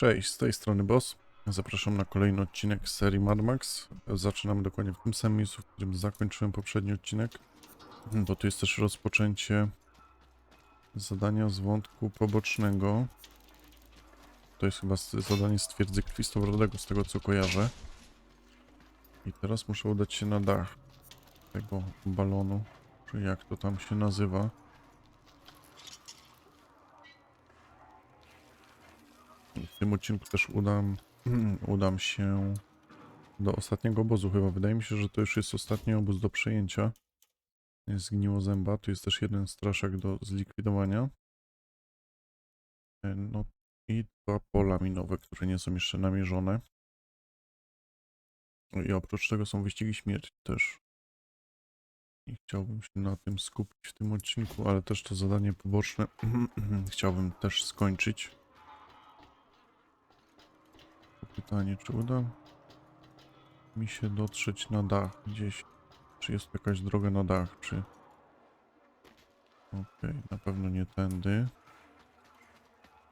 Cześć, z tej strony Boss. Zapraszam na kolejny odcinek serii Mad Max. Zaczynamy dokładnie w tym samym miejscu, w którym zakończyłem poprzedni odcinek. Bo tu jest też rozpoczęcie zadania z wątku pobocznego. To jest chyba zadanie z twierdzy krwistowrodego, z tego co kojarzę. I teraz muszę udać się na dach tego balonu, czy jak to tam się nazywa. Tym odcinku też udam, udam się do ostatniego obozu chyba. Wydaje mi się, że to już jest ostatni obóz do przejęcia. Zgniło zęba. Tu jest też jeden straszak do zlikwidowania. E, No i dwa pola minowe, które nie są jeszcze namierzone. No I oprócz tego są wyścigi śmierci też. I chciałbym się na tym skupić w tym odcinku, ale też to zadanie poboczne chciałbym też skończyć. Pytanie, czy uda mi się dotrzeć na dach gdzieś? Czy jest jakaś droga na dach, czy... Okej, na pewno nie tędy.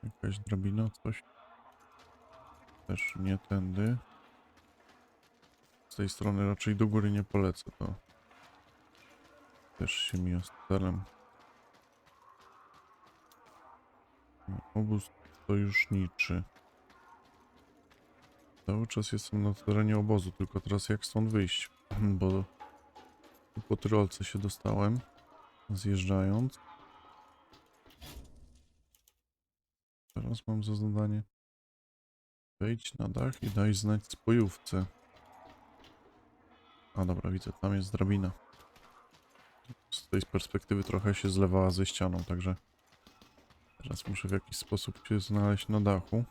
Jakaś drabina, coś? Też nie tędy. Z tej strony raczej do góry nie polecę, to... Też się mija z celem. Obóz sojuszniczy. Cały czas jestem na terenie obozu, tylko teraz jak stąd wyjść? Bo po tyrolce się dostałem, zjeżdżając. Teraz mam za zadanie wejdź na dach i daj znać spojówce. A dobra, widzę, tam jest drabina. Z tej perspektywy trochę się zlewała ze ścianą, także teraz muszę w jakiś sposób się znaleźć na dachu.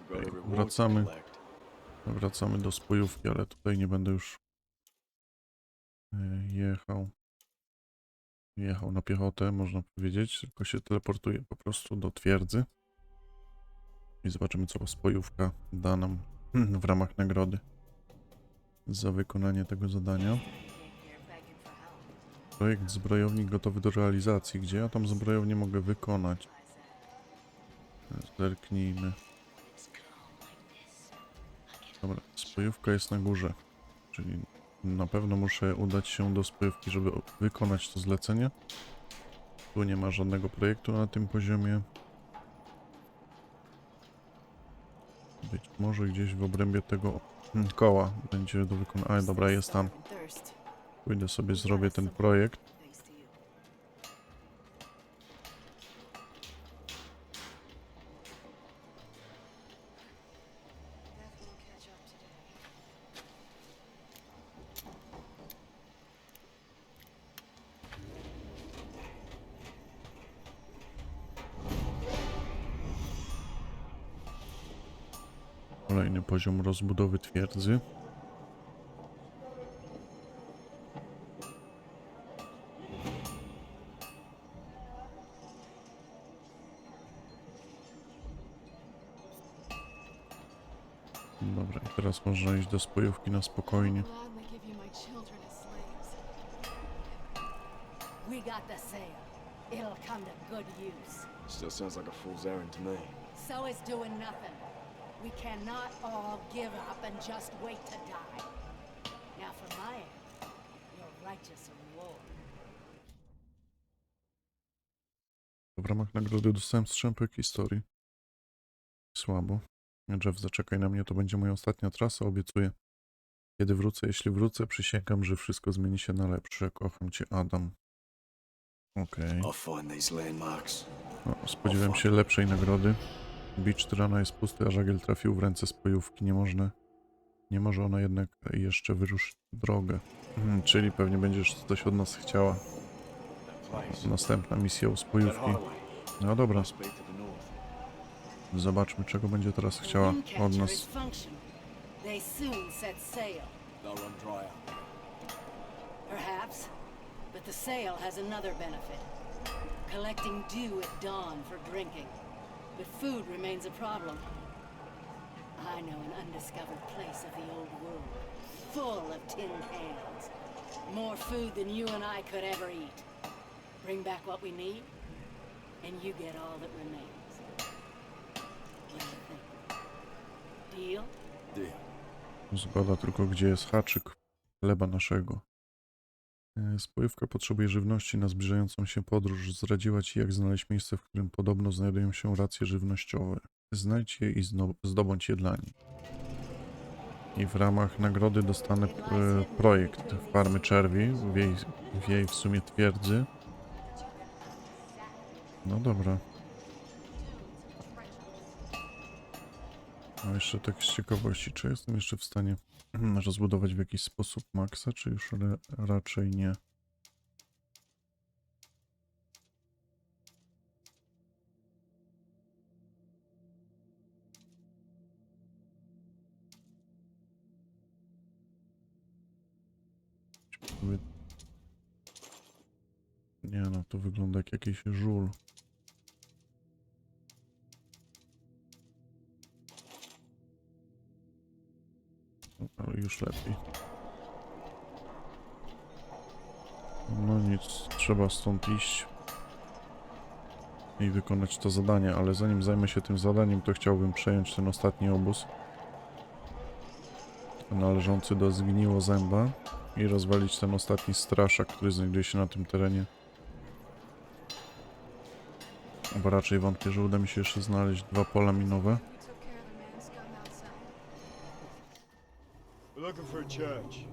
I've got a Ej, reward to wracamy. Wracamy do spojówki, ale tutaj nie będę już e, jechał. Jechał na piechotę, można powiedzieć, tylko się teleportuję po prostu do twierdzy. I zobaczymy, co spojówka da nam w ramach nagrody za wykonanie tego zadania. Projekt zbrojownik gotowy do realizacji. Gdzie ja tam zbrojownię mogę wykonać? Zerknijmy. Spojówka jest na górze. Czyli na pewno muszę udać się do spojówki, żeby wykonać to zlecenie. Tu nie ma żadnego projektu na tym poziomie. Być może gdzieś w obrębie tego hmm, koła będzie do wykonania. Dobra, jest tam. Pójdę sobie, zrobię ten projekt. Poziom rozbudowy twierdzy. Dobra, i teraz można iść do spojówki na spokojnie. gladly give you my children as slaves. We got the sale. It'll come to good use. Still sounds like a fool's errand to me. So is doing nothing. We cannot all give up and just wait to die. Now for my end, your righteous reward. W ramach nagrody dostałem strzępek historii. Słabo. Jeff, zaczekaj na mnie, to będzie moja ostatnia trasa, obiecuję. Kiedy wrócę, jeśli wrócę, przysięgam, że wszystko zmieni się na lepsze. Kocham cię, Adam. Okej. I'll find these landmarks. No, spodziewałem się lepszej nagrody. Beach Tyrana jest pusty, a żagiel trafił w ręce spojówki. Nie można... Nie może ona jednak jeszcze wyruszyć drogę. Mhm, czyli pewnie będziesz coś od nas chciała. Następna misja u spojówki. No dobra, zobaczmy czego będzie teraz chciała od nas. But the sail has another benefit. Collecting dew at dawn for drinking. But food remains a problem. I know an undiscovered place of the old world, full of tin cans. More food than you and I could ever eat. Bring back what we need, and you get all that remains. What do you think? Deal? Deal. Zgoda tylko, gdzie jest haczyk chleba naszego. E, Spojówka potrzebuje żywności na zbliżającą się podróż. Zdradziła ci, jak znaleźć miejsce, w którym podobno znajdują się racje żywnościowe. Znajdź je i zdobądź je dla niej. I w ramach nagrody dostanę e, projekt farmy czerwi w jej, w jej w sumie twierdzy. No dobra. A jeszcze tak z ciekawości, czy jestem jeszcze w stanie rozbudować w jakiś sposób Maxa, czy już ra- raczej nie? Nie no, to wygląda jak jakiś żul. Ale już lepiej. No nic, trzeba stąd iść i wykonać to zadanie, ale zanim zajmę się tym zadaniem, to chciałbym przejąć ten ostatni obóz należący do zgniło zęba i rozwalić ten ostatni straszak, który znajduje się na tym terenie. Bo raczej wątpię, że uda mi się jeszcze znaleźć dwa pola minowe. Looking for a church.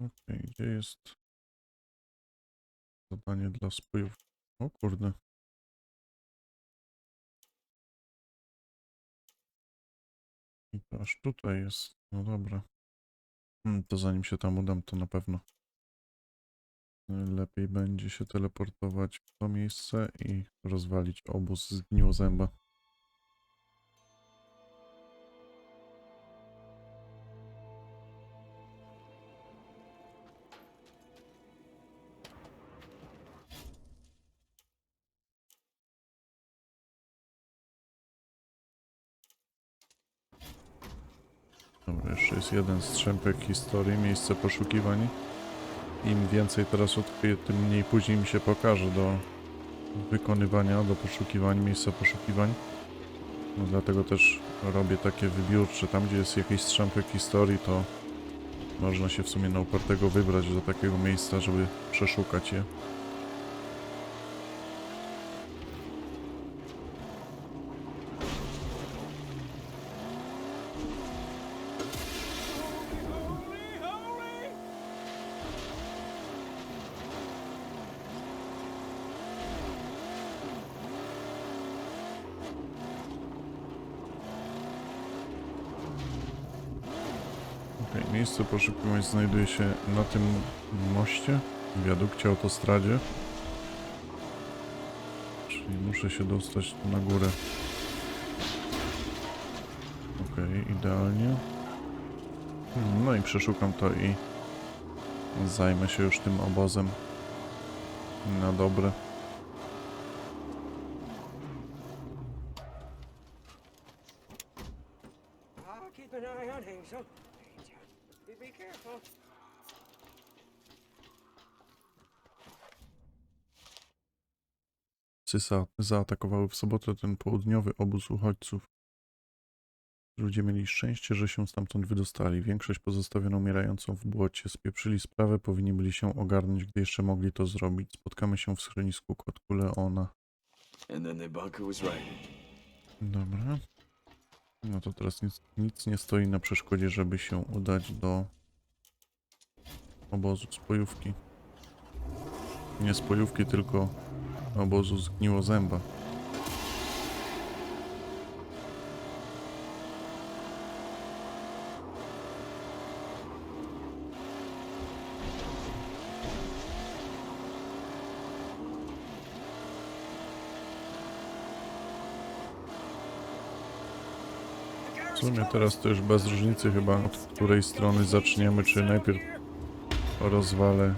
Okej, gdzie jest zadanie dla spojów? O kurde. I to aż tutaj jest. No dobra. Hmm, to zanim się tam udam, to na pewno lepiej będzie się teleportować w to miejsce i rozwalić obóz z zęba. Dobra, jeszcze jest jeden strzępek historii, miejsce poszukiwań. Im więcej teraz odkryję, tym mniej później mi się pokaże do wykonywania, do poszukiwań, miejsca poszukiwań. No dlatego też robię takie wybiórcze. Tam, gdzie jest jakiś strzępek historii, to można się w sumie na upartego wybrać do takiego miejsca, żeby przeszukać je. Okej, miejsce poszukiwań znajduje się na tym moście, wiadukcie, autostradzie. Czyli muszę się dostać na górę. Okej, idealnie. Hmm, No i przeszukam to i zajmę się już tym obozem na dobre. Sysa zaatakowały w sobotę ten południowy obóz uchodźców. Ludzie mieli szczęście, że się stamtąd wydostali. Większość pozostawiono umierającą w błocie. Spieprzyli sprawę, powinni byli się ogarnąć, gdy jeszcze mogli to zrobić. Spotkamy się w schronisku kotku Leona. Dobra. No to teraz nic, nic nie stoi na przeszkodzie, żeby się udać do obozu spojówki. Nie spojówki, tylko obozu zgniło zęba. W sumie teraz to już bez różnicy chyba od której strony zaczniemy, czy najpierw rozwalę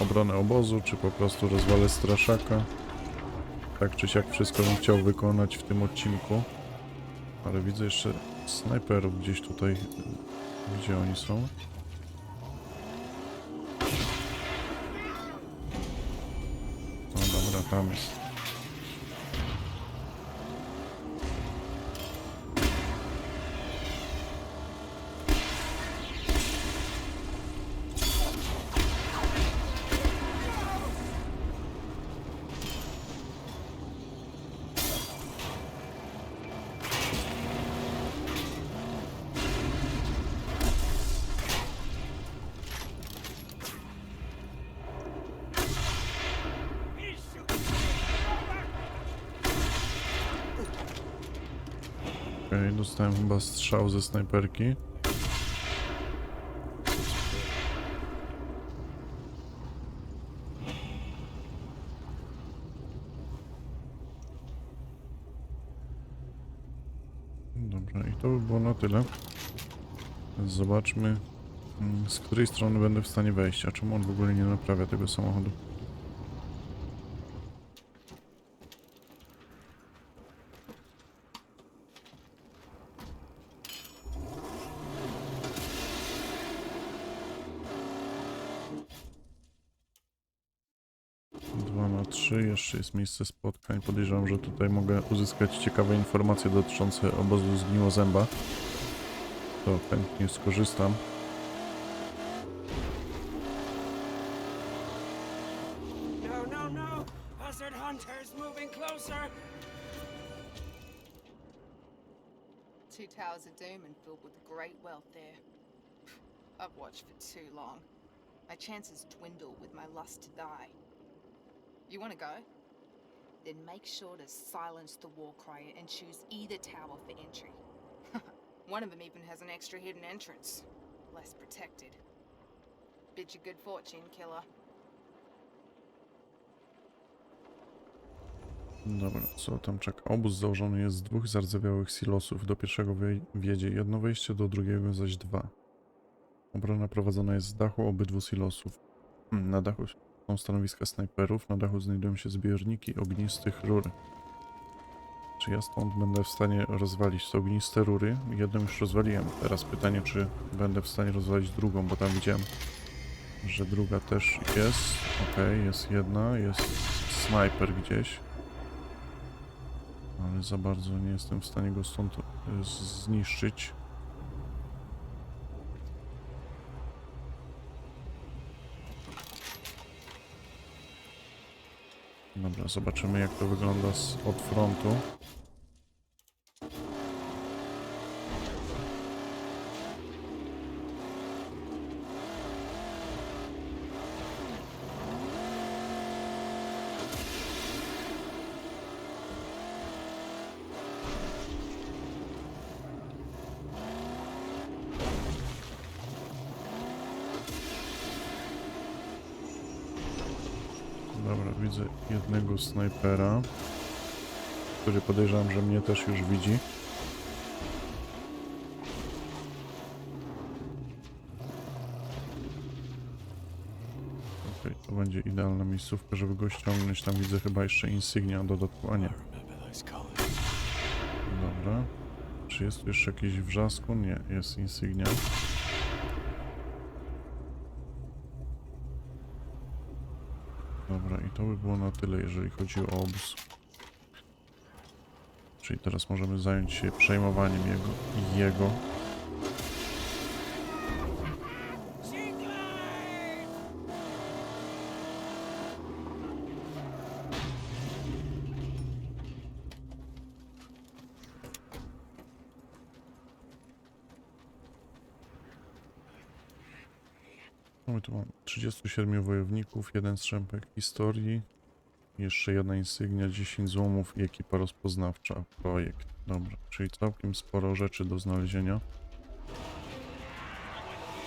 obronę obozu, czy po prostu rozwalę straszaka. Tak czy siak wszystko bym chciał wykonać w tym odcinku. Ale widzę jeszcze snajperów gdzieś tutaj. Gdzie oni są? No dobra, tam jest. Dostałem chyba strzał ze snajperki. Dobra, i to by było na tyle. Zobaczmy, mm, z której strony będę w stanie wejść, a czemu on w ogóle nie naprawia tego samochodu. Dwa na trzy, jeszcze jest miejsce spotkań. Podejrzewam, że tutaj mogę uzyskać ciekawe informacje dotyczące obozu zgniłozęba. To chętnie skorzystam. No, no, no! Buzzard hunters moving closer! Two towers of doom and filled with great wealth there. I've watched for too long. My chances dwindle with my lust to die. You want to go? Then make sure to silence the war crier and choose either tower for entry. One of them even has an extra hidden entrance. Less protected. Bid you good fortune, killer. Dobra, co tam czeka? Obóz założony jest z dwóch zardzewiałych silosów. Do pierwszego wiedzie jedno wejście, do drugiego zaś dwa. Obrona prowadzona jest z dachu obydwu silosów. Hmm, Na dachu są stanowiska snajperów, na dachu znajdują się zbiorniki ognistych rur. Czy ja stąd będę w stanie rozwalić te ogniste rury? Jedną już rozwaliłem. Teraz pytanie, czy będę w stanie rozwalić drugą, bo tam widziałem, że druga też jest. Okej, jest jedna, jest snajper gdzieś. Ale za bardzo nie jestem w stanie go stąd z- zniszczyć. Dobra, zobaczymy jak to wygląda z, od frontu. Dobra, widzę jednego snajpera, który podejrzewam, że mnie też już widzi. Okej, to będzie idealna miejscówka, żeby go ściągnąć. Tam widzę chyba jeszcze insygnia dodatkowo, a nie. Dobra. Czy jest tu jeszcze jakiś wrzasku? Nie, jest insygnia. Dobra, i to by było na tyle, jeżeli chodzi o obóz. Czyli teraz możemy zająć się przejmowaniem jego jego. My tu mamy 37 wojowników, jeden strzępek historii, jeszcze jedna insygnia, 10 złomów i ekipa rozpoznawcza. Projekt. Dobra, czyli całkiem sporo rzeczy do znalezienia.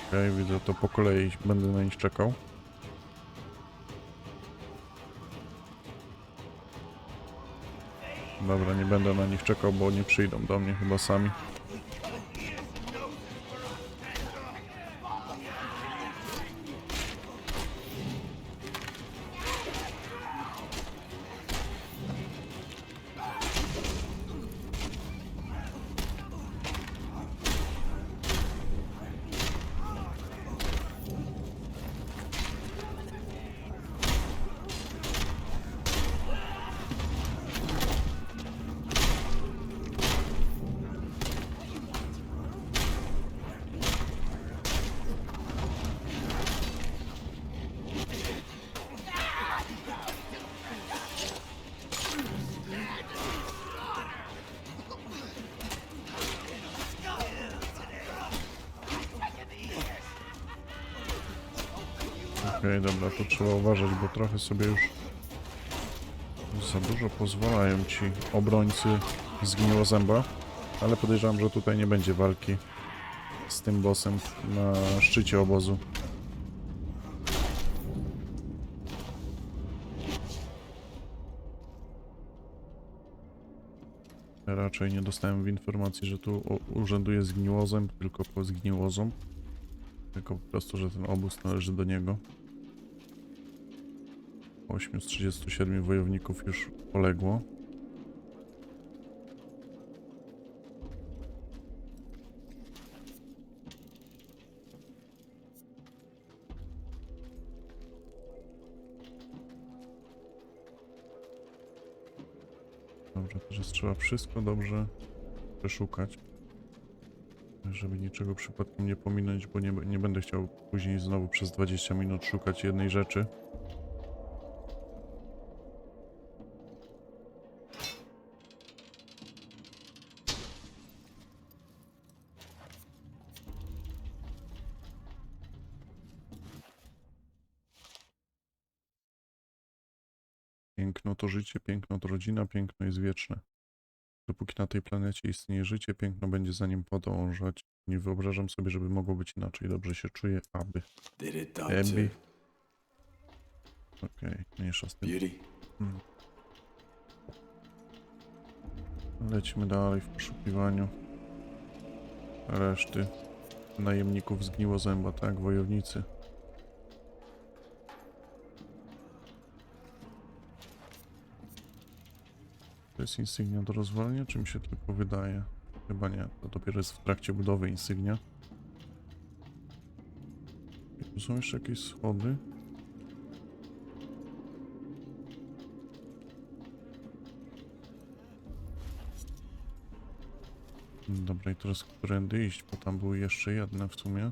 Okej, widzę to po kolei, będę na nich czekał. Dobra, nie będę na nich czekał, bo nie przyjdą do mnie chyba sami. Okej, dobra, to trzeba uważać, bo trochę sobie już za dużo pozwalają ci obrońcy zgniłozęba, ale podejrzewam, że tutaj nie będzie walki z tym bossem na szczycie obozu. Raczej nie dostałem informacji, że tu urzęduje zgniłozęb, tylko po zgniłozą. Tylko po prostu, że ten obóz należy do niego. 8 z 37 wojowników już poległo. Dobrze, teraz trzeba wszystko dobrze przeszukać. Żeby niczego przypadkiem nie pominąć, bo nie, nie będę chciał później znowu przez 20 minut szukać jednej rzeczy. Piękno to życie, piękno to rodzina, piękno jest wieczne. Dopóki na tej planecie istnieje życie, piękno będzie za nim podążać. Nie wyobrażam sobie, żeby mogło być inaczej. Dobrze się czuję, aby. Doctor? Okej, mniejsza z tym. Beauty? Lecimy dalej w poszukiwaniu reszty najemników zgniło zęba, tak? Wojownicy. Jest insygnia do rozwalenia, czy mi się tylko wydaje? Chyba nie, to dopiero jest w trakcie budowy insygnia. I tu są jeszcze jakieś schody. Dobra, i teraz którędy iść, bo tam były jeszcze jedne w sumie.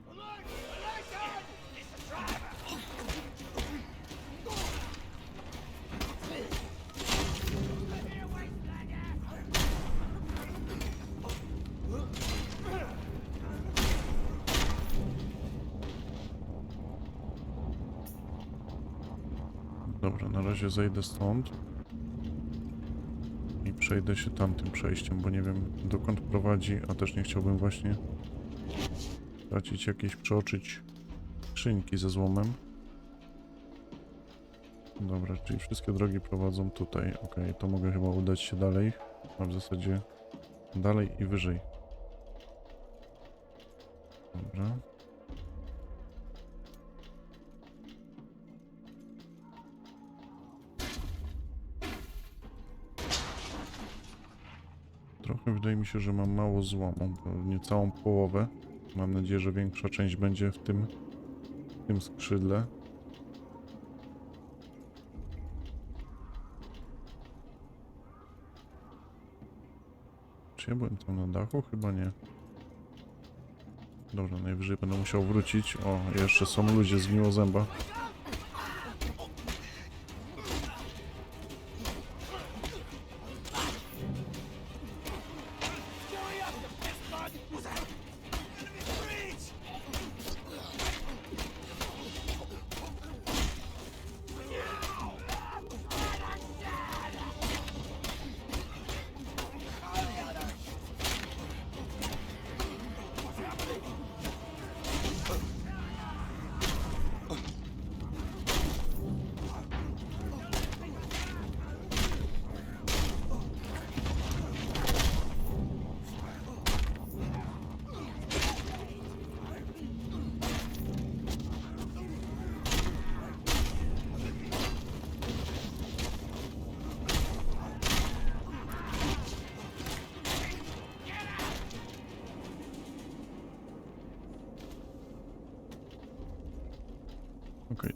Razie zejdę stąd. I przejdę się tamtym przejściem, bo nie wiem dokąd prowadzi, a też nie chciałbym właśnie tracić jakieś, przeoczyć skrzynki ze złomem. Dobra, czyli wszystkie drogi prowadzą tutaj. Ok, to mogę chyba udać się dalej, a w zasadzie dalej i wyżej. Dobra. Trochę wydaje mi się, że mam mało złomu, bo nie całą połowę. Mam nadzieję, że większa część będzie w tym, w tym skrzydle. Czy ja byłem tam na dachu? Chyba nie. Dobra, najwyżej będę musiał wrócić. O, jeszcze są ludzie z miłozęba. Okej,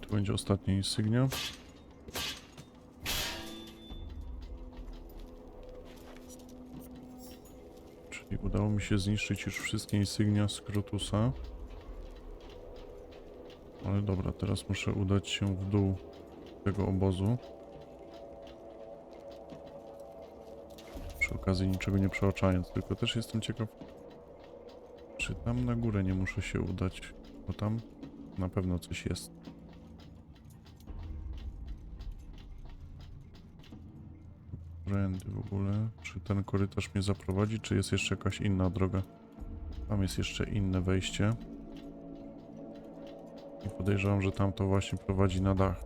tu będzie ostatnia insygnia. Czyli udało mi się zniszczyć już wszystkie insygnia z Krotusa. Ale dobra, teraz muszę udać się w dół tego obozu. Przy okazji niczego nie przeoczając, tylko też jestem ciekaw, czy tam na górę nie muszę się udać, bo tam na pewno coś jest. W ogóle? Czy ten korytarz mnie zaprowadzi, czy jest jeszcze jakaś inna droga? Tam jest jeszcze inne wejście. I podejrzewam, że tam to właśnie prowadzi na dach.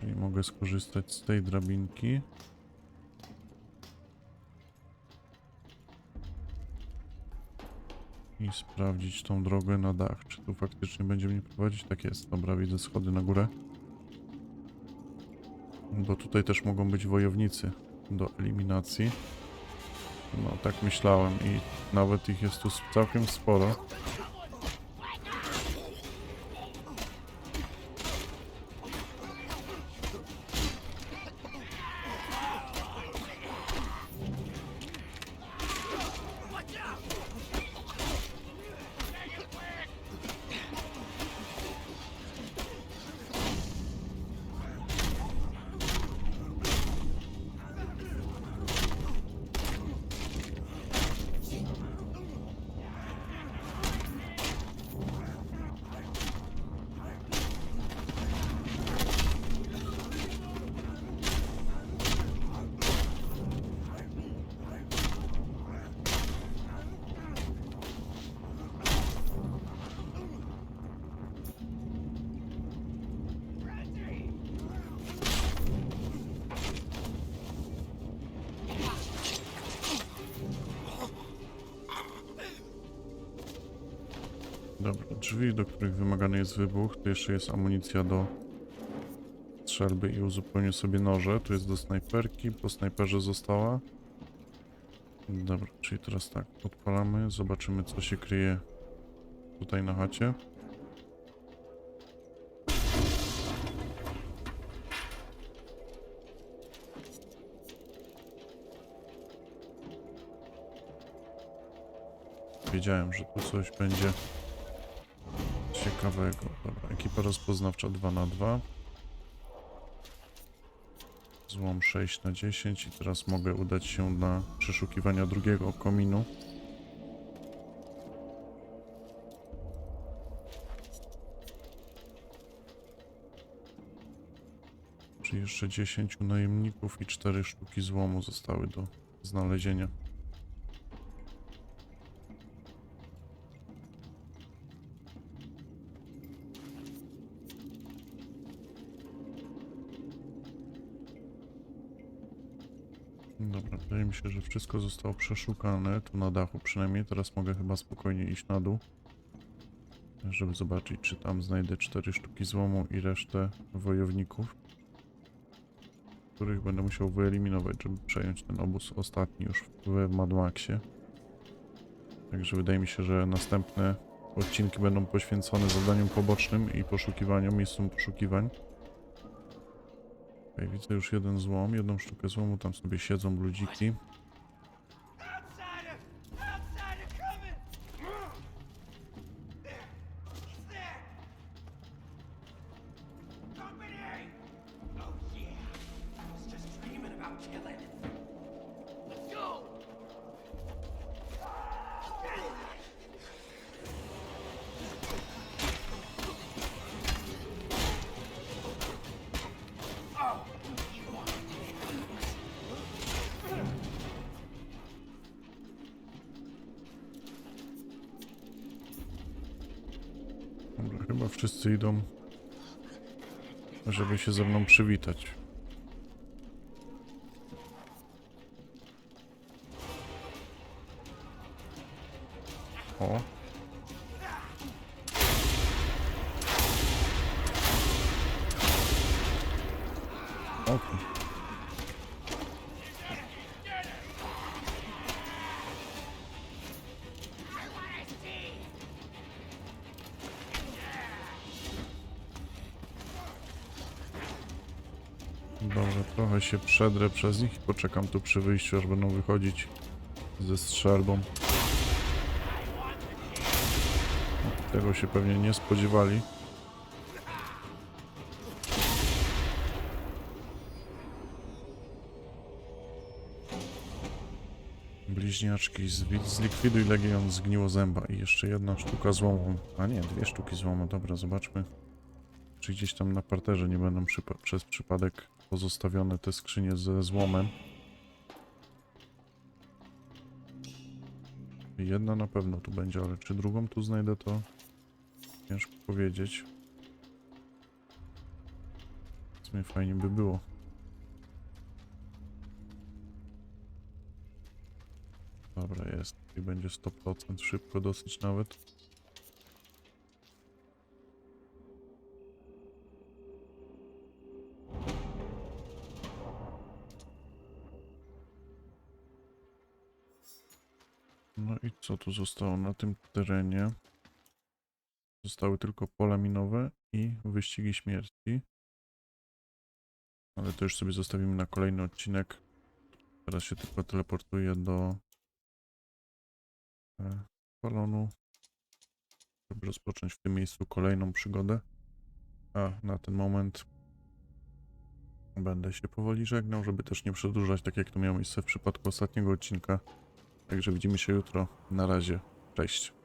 Czyli mogę skorzystać z tej drabinki. I sprawdzić tą drogę na dach. Czy tu faktycznie będzie mnie prowadzić? Tak jest. Dobra, widzę schody na górę. Bo tutaj też mogą być wojownicy do eliminacji. No, tak myślałem i nawet ich jest tu całkiem sporo. Drzwi, do których wymagany jest wybuch. Tu jeszcze jest amunicja do strzelby i uzupełnię sobie noże. Tu jest do snajperki, po snajperze została. Dobra, czyli teraz tak, odpalamy, zobaczymy co się kryje tutaj na chacie. Wiedziałem, że tu coś będzie ciekawego. Dobra, ekipa rozpoznawcza 2 na 2 Złom 6 na 10 i teraz mogę udać się na przeszukiwania drugiego kominu. Czyli jeszcze 10 najemników i 4 sztuki złomu zostały do znalezienia. Dobra, wydaje mi się, że wszystko zostało przeszukane, tu na dachu przynajmniej. Teraz mogę chyba spokojnie iść na dół, żeby zobaczyć, czy tam znajdę cztery sztuki złomu i resztę wojowników, których będę musiał wyeliminować, żeby przejąć ten obóz ostatni już w Mad Maxie. Także wydaje mi się, że następne odcinki będą poświęcone zadaniom pobocznym i poszukiwaniom, miejscom poszukiwań. Widzę już jeden złom, jedną sztukę złomu, tam sobie siedzą ludziki. Wszyscy idą, żeby się ze mną przywitać. Się przedrę przez nich i poczekam tu przy wyjściu, aż będą wychodzić ze strzelbą. Tego się pewnie nie spodziewali. Bliźniaczki, zlikwiduj legion zgniło zęba i jeszcze jedna sztuka złomu. A nie, dwie sztuki złomu, dobra, zobaczmy. Czy gdzieś tam na parterze nie będą przez przypadek pozostawione te skrzynie ze złomem. Jedna na pewno tu będzie, ale czy drugą tu znajdę, to ciężko powiedzieć. W sumie fajnie by było. Dobra, jest. I będzie 100% szybko dosyć nawet. I co tu zostało na tym terenie? Zostały tylko pola minowe i wyścigi śmierci. Ale to już sobie zostawimy na kolejny odcinek. Teraz się tylko teleportuję do e, balonu, żeby rozpocząć w tym miejscu kolejną przygodę. A na ten moment będę się powoli żegnał, żeby też nie przedłużać, tak jak to miało miejsce w przypadku ostatniego odcinka. Także widzimy się jutro. Na razie. Cześć.